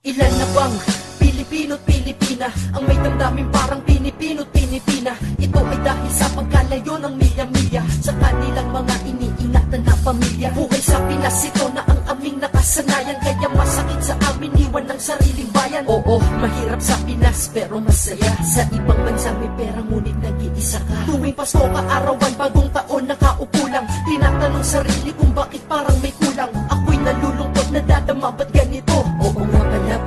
Ilan na bang Pilipino't Pilipina Ang may damdamin parang Pinipino't Pinipina? Ito ay dahil sa pagkalayo ng milya-milya Sa kanilang mga iniingatan na pamilya Buhay sa Pinas ito na ang aming nakasanayan Kaya masakit sa amin iwan ng sariling bayan. Oo, mahirap sa Pinas pero masaya. Sa ibang bansa may pera ngunit nag-iisa ka. Tuwing Pasko kaarawan bagong taon nakaupo lang. Tinatanong sarili kung bakit parang may kulang. Ako'y nalulungkot nadadama ba't ganito? Oo nga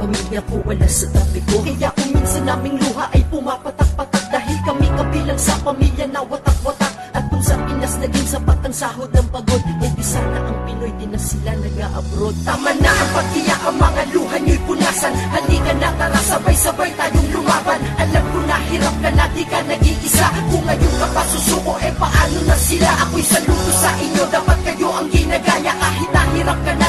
pamilya ko wala sa tabi ko. Kaya kung minsan naming luha ay pumapatak-patak Dahil kami kabilang sa pamilya na watak-watak. At kung sa Pinas naging sapat ang sahod ng pagod Eh di sana ang Pinoy di na sila nag-abroad Tama na ang pag-iyak ang mga luha nyo'y punasan. Halika na tara sabay-sabay tayong lumaban. Alam ko na hirap ka na di ka nag-iisa. Kung ngayon ka pa susuko eh paano na sila? Ako'y saludo sa inyo. Dapat kayo ang ginagaya. Kahit nahirap ka na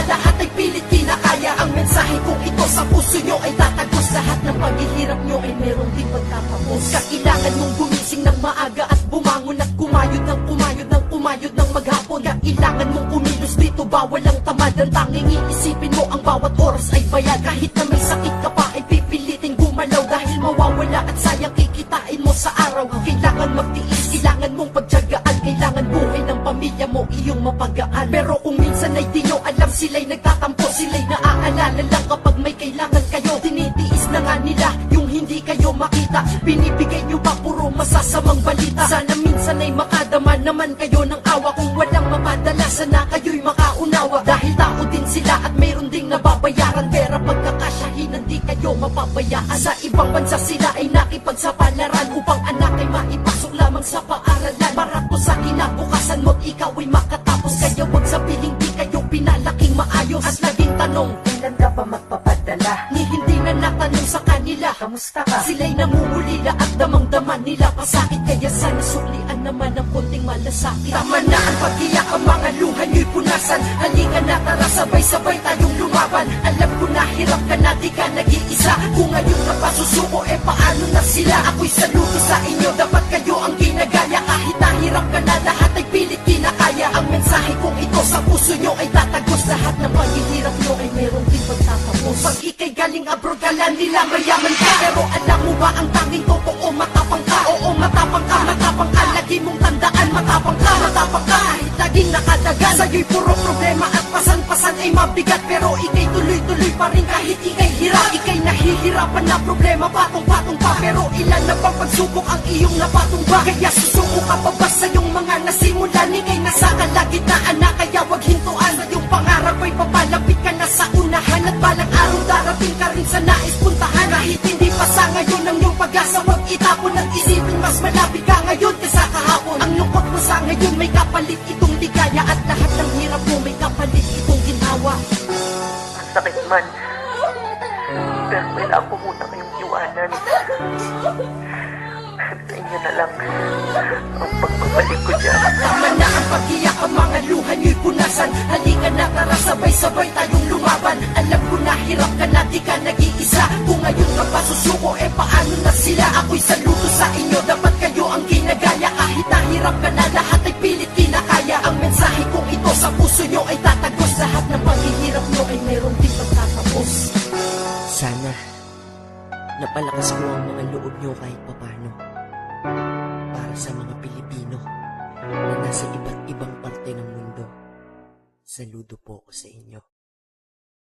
sa puso nyo ay tatagos Lahat ng paghihirap nyo ay meron din pagtatapos Kailangan mong gumising ng maaga at bumangon at kumayod ng kumayod ng kumayod ng maghapon. Kailangan mong kumilos dito bawal ang tamad. Ang tanging iisipin mo ang bawat oras ay bayad. Kahit na may sakit ka pa ay pipilitin gumalaw. Dahil mawawala at sayang kikitain mo sa araw. Kailangan magtiis, kailangan mong pagtyagaan. Kailangan buhay ng pamilya mo iyong mapagaan Pero naaalala lang kapag may kailangan kayo Tinitiis na nga nila yung hindi kayo makita. Binibigay nyo pa puro masasamang balita? Sana minsan ay makadama naman kayo ng awa Kung walang mapadala sana kayo'y makaunawa. Dahil tao din sila at mayroon ding nababayaran. Pera pagkakasyahin hindi kayo mapabayaan. Sa ibang bansa sila ay nakipagsapalaran Upang anak ay maipasok lamang sa paaralan. Para to sa kinabukasan mo't ikaw ay makatapos. Kaya wag sabihin di magpapadala? Ni hindi na natanong sa kanila. Kamusta ka? Sila'y namumulila at damang-daman nila. Pasakit Kaya sana suklian naman ang konting malasakit. Tama na ang pag-iyak ang mga luha nyo'y punasan. Halika na tara sabay-sabay tayong lumaban. Alam ko na hirap ka na di ka nag-iisa. Kung ngayon ka pa susuko eh paano na sila? Ako'y saludo sa inyo. Dapat kayo ang ginagaya. Kahit nahirap ka na lahat ay pilit kinakaya. Ang mensahe kong ito sa puso nyo ay tatagos Pag ikay galing abroad ka lang nila mayaman ka. Pero alam mo ba ang tanging totoo? Matapang ka. Oo matapang ka, matapang ka. Lagi mong tandaan matapang ka, matapang ka. Kahit laging nakadagan Sa'yo'y puro problema at pasan-pasan ay mabigat. Pero ikay tuloy-tuloy pa rin kahit ikay hirap. Ikay nahihirapan na problema patong-patong pa. Pero ilan na bang pagsubok ang iyong napatong ba? Kaya susuko ka darating ka rin sa nais puntahan Kahit hindi pa sa ngayon ang iyong pag-asa Huwag itapon at isipin mas malapit ka ngayon kaysa kahapon Ang lungkot mo sa ngayon may kapalit itong ligaya At lahat ng hirap mo may kapalit itong ginawa Ang sakit man. Pero kailangan ko muna kayong iwanan. Sa inyo na lang ang pagbabalik ko dyan. Tama na ang pag-iyak ang mga luha nyo'y punasan Halika na tara sabay-sabay tayong lumaban di ka nag-iisa. Kung ngayon ka pa susuko eh paano na sila? Ako'y saludo sa inyo. Dapat kayo ang ginagaya Kahit nahirap ka na lahat ay pilit kinakaya. Ang mensahe kong ito sa puso nyo ay tatagos. Lahat ng paghihirap nyo ay meron din pagtatapos. Sana napalakas ko ang mga loob nyo kahit papano. Para sa mga Pilipino na nasa iba't ibang parte ng mundo. Saludo po ako sa inyo.